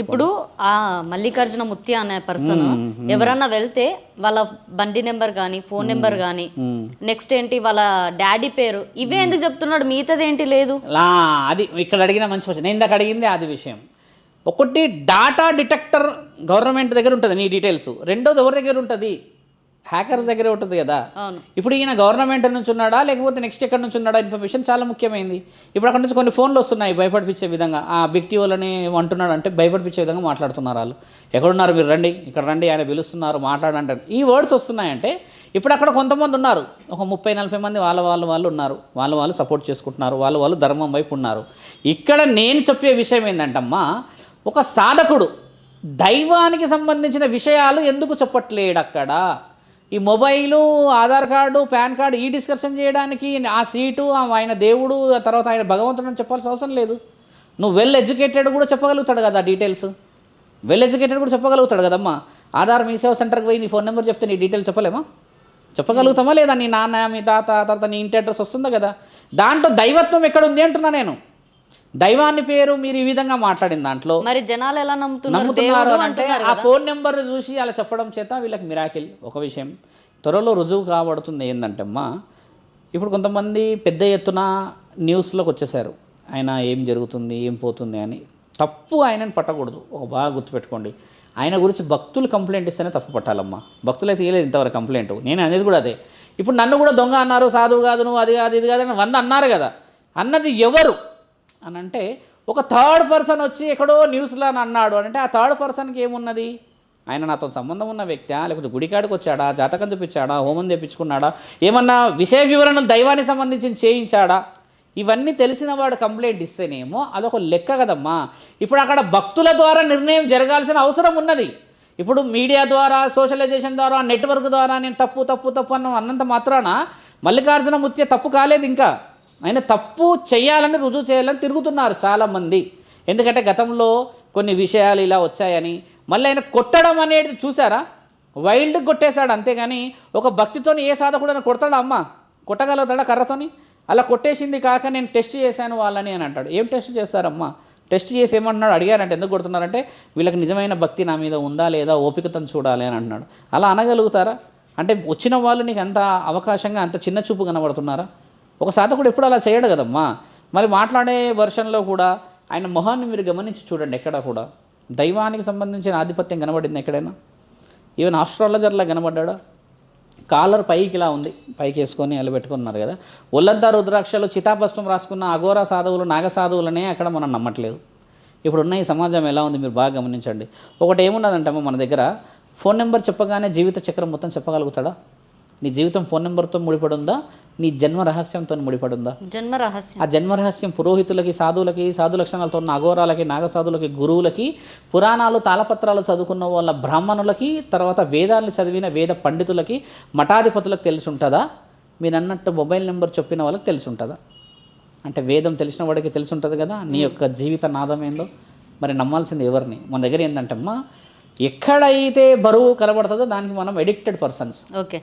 ఇప్పుడు ఆ మల్లికార్జున ముత్య అనే పర్సన్ ఎవరన్నా వెళ్తే వాళ్ళ బండి నెంబర్ కానీ ఫోన్ నెంబర్ కానీ నెక్స్ట్ ఏంటి వాళ్ళ డాడీ పేరు ఇవే ఎందుకు చెప్తున్నాడు? మిగతాది ఏంటి లేదు అది ఇక్కడ అడిగిన మంచి క్వశ్చన్ నేను ఇందాక అడిగింది అది విషయం. ఒకటి డాటా డిటెక్టర్ గవర్నమెంట్ దగ్గర ఉంటుంది నీ డీటెయిల్స్ రెండోది ఎవరి దగ్గర ఉంటుంది? హ్యాకర్స్ దగ్గరే ఉంటుంది కదా. ఇప్పుడు ఈయన గవర్నమెంట్ నుంచి ఉన్నాడా? లేకపోతే నెక్స్ట్ ఎక్కడి నుంచి ఉన్నాడా? ఇన్ఫర్మేషన్ చాలా ముఖ్యమైనది ఇప్పుడు అక్కడ నుంచి కొన్ని ఫోన్లు వస్తున్నాయి భయపడిపించే విధంగా. ఆ బిగ్ వాళ్ళని అంటున్నాడు అంటే భయపడిపించే విధంగా మాట్లాడుతున్నారు వాళ్ళు. ఎక్కడున్నారు మీరు? రండి. ఇక్కడ రండి. ఆయన పిలుస్తున్నారు. మాట్లాడంటారు ఈ వర్డ్స్ వస్తున్నాయంటే ఇప్పుడు అక్కడ కొంతమంది ఉన్నారు. ఒక ముప్పై నలభై మంది వాళ్ళ వాళ్ళు వాళ్ళు ఉన్నారు. వాళ్ళు వాళ్ళు సపోర్ట్ చేసుకుంటున్నారు. వాళ్ళు వాళ్ళు ధర్మం వైపు ఉన్నారు. ఇక్కడ నేను చెప్పే విషయం ఏంటంటమ్మా ఒక సాధకుడు దైవానికి సంబంధించిన విషయాలు ఎందుకు చెప్పట్లేడు అక్కడ? ఈ mobile Aadhaar card PAN card ఈ డిస్కషన్ చేయడానికి ఆ సీటు ఆ ఆయన దేవుడు ఆ తర్వాత ఆయన భగవంతుడు అని చెప్పాల్సిన అవసరం లేదు. నువ్వు వెల్ ఎడ్యుకేటెడ్ కూడా చెప్పగలుగుతాడు కదా డీటెయిల్స్ వెల్ ఎడ్యుకేటెడ్ కూడా చెప్పగలుగుతాడు కదమ్మా. ఆధార్ మీ సేవ సెంటర్కి పోయి నీ ఫోన్ నెంబర్ చెప్తే నీ డీటెయిల్స్ చెప్పలేమా? చెప్పగలుగుతామా లేదా? నీ నాన్న మీ తాత తర్వాత నీ ఇంటి అడ్రస్ వస్తుందా కదా? దాంట్లో దైవత్వం ఎక్కడుంది అంటున్నా నేను. దైవాన్ని పేరు మీరు ఈ విధంగా మాట్లాడిన దాంట్లో మరి జనాలు ఎలా నమ్ముతున్నారు? అంటే ఆ. ఫోన్ నెంబర్ చూసి అలా చెప్పడం చేత వీళ్ళకి మిరాకిల్ ఒక విషయం త్వరలో రుజువు కాబడుతుంది ఏంటంటే అమ్మా ఇప్పుడు కొంతమంది పెద్ద ఎత్తున న్యూస్లోకి వచ్చేసారు ఆయన ఏం జరుగుతుంది ఏం పోతుంది అని. తప్పు ఆయనని పట్టకూడదు. ఒక బాగా గుర్తుపెట్టుకోండి. ఆయన గురించి భక్తులు కంప్లైంట్ ఇస్తేనే తప్పు పట్టాలమ్మా. భక్తులు అయితే ఇవ్వలేదు ఇంతవరకు కంప్లైంట్ నేను అనేది కూడా అదే. ఇప్పుడు నన్ను కూడా దొంగ అన్నారు సాధువు కాదు నువ్వు అది కాదు ఇది కాదు అని వంద అన్నారు కదా. అన్నది ఎవరు? అని అంటే ఒక థర్డ్ పర్సన్ వచ్చి ఎక్కడో న్యూస్లో అని అన్నాడు. అని అంటే ఆ థర్డ్ పర్సన్కి ఏమున్నది? ఆయన నాతో సంబంధం ఉన్న వ్యక్తా లేకపోతే గుడికాడికి వచ్చాడా? జాతకం తెప్పించాడా? హోమం తెప్పించుకున్నాడా? ఏమన్నా విషయ వివరణలు దైవానికి సంబంధించి చేయించాడా? ఇవన్నీ తెలిసిన వాడు కంప్లైంట్ ఇస్తేనేమో అదొక లెక్క కదమ్మా. ఇప్పుడు అక్కడ భక్తుల ద్వారా నిర్ణయం జరగాల్సిన అవసరం ఉన్నది. ఇప్పుడు మీడియా ద్వారా సోషలైజేషన్ ద్వారా నెట్వర్క్ ద్వారా నేను తప్పు తప్పు తప్పు అన్న అన్నంత మాత్రాన మల్లికార్జున ముత్య తప్పు కాలేదు ఇంకా. ఆయన తప్పు చేయాలని రుజువు చేయాలని తిరుగుతున్నారు చాలామంది. ఎందుకంటే గతంలో కొన్ని విషయాలు ఇలా వచ్చాయని మళ్ళీ ఆయన కొట్టడం అనేది చూసారా? వైల్డ్ కొట్టేశాడు అంతేగాని ఒక భక్తితోని ఏ సాధకుడైనా కొడతాడా అమ్మ? కొట్టగలుగుతాడా కర్రతోని? అలా కొట్టేసింది కాక నేను టెస్ట్ చేశాను వాళ్ళని అని అంటాడు. ఏం టెస్ట్ చేస్తారమ్మా? టెస్ట్ చేసి ఏమంటున్నాడు? అడిగారంటే ఎందుకు కొడుతున్నారంటే వీళ్ళకి నిజమైన భక్తి నా మీద ఉందా లేదా? ఓపికతను చూడాలి అని అంటున్నాడు. అలా అనగలుగుతారా? అంటే వచ్చిన వాళ్ళు నీకు అంత అవకాశంగా అంత చిన్న చూపు కనబడుతున్నారా? ఒక సాధకుడు ఎప్పుడు అలా చేయడు కదమ్మా. మరి మాట్లాడే వర్షన్లో కూడా ఆయన మొహాన్ని మీరు గమనించి చూడండి ఎక్కడ కూడా. దైవానికి సంబంధించిన ఆధిపత్యం కనబడింది ఎక్కడైనా? ఈవెన్ ఆస్ట్రాలజర్లా కనబడ్డా కాలర్ పైకి ఇలా ఉంది. పైకి వేసుకొని అలా పెట్టుకున్నారు కదా. ఒళ్ళంతా రుద్రాక్షలు చితాభస్మం రాసుకున్న అఘోర సాధువులు నాగ సాధువులనే అక్కడ మనం నమ్మట్లేదు. ఇప్పుడున్న ఈ సమాజం ఎలా ఉంది మీరు బాగా గమనించండి. ఒకటి ఏమున్నదంటే అమ్మ మన దగ్గర? ఫోన్ నెంబర్ చెప్పగానే జీవిత చక్రం మొత్తం చెప్పగలుగుతాడా? నీ జీవితం ఫోన్ నెంబర్తో ముడిపడి ఉందా నీ జన్మ రహస్యంతో ముడిపడి ఉందా జన్మ రహస్యం. ఆ జన్మ రహస్యం పురోహితులకి సాధువులకి సాధు లక్షణాలతో ఉన్న అఘోరాలకి నాగసాధులకి గురువులకి పురాణాలు తాళపత్రాలు చదువుకున్న వాళ్ళ బ్రాహ్మణులకి తర్వాత వేదాలను చదివిన వేద పండితులకి మఠాధిపతులకు తెలిసి ఉంటుందా మీరు అన్నట్టు మొబైల్ నెంబర్ చెప్పిన వాళ్ళకి తెలిసి ఉంటుందా అంటే వేదం తెలిసిన వాడికి తెలిసి ఉంటుంది కదా? నీ యొక్క జీవిత నాదం ఏందో? మరి నమ్మాల్సింది ఎవరిని? మన దగ్గర ఏంటంటే అమ్మా ఎక్కడైతే బరువు కనబడుతుందో దానికి మనం ఎడిక్టెడ్ పర్సన్స్ ఓకే.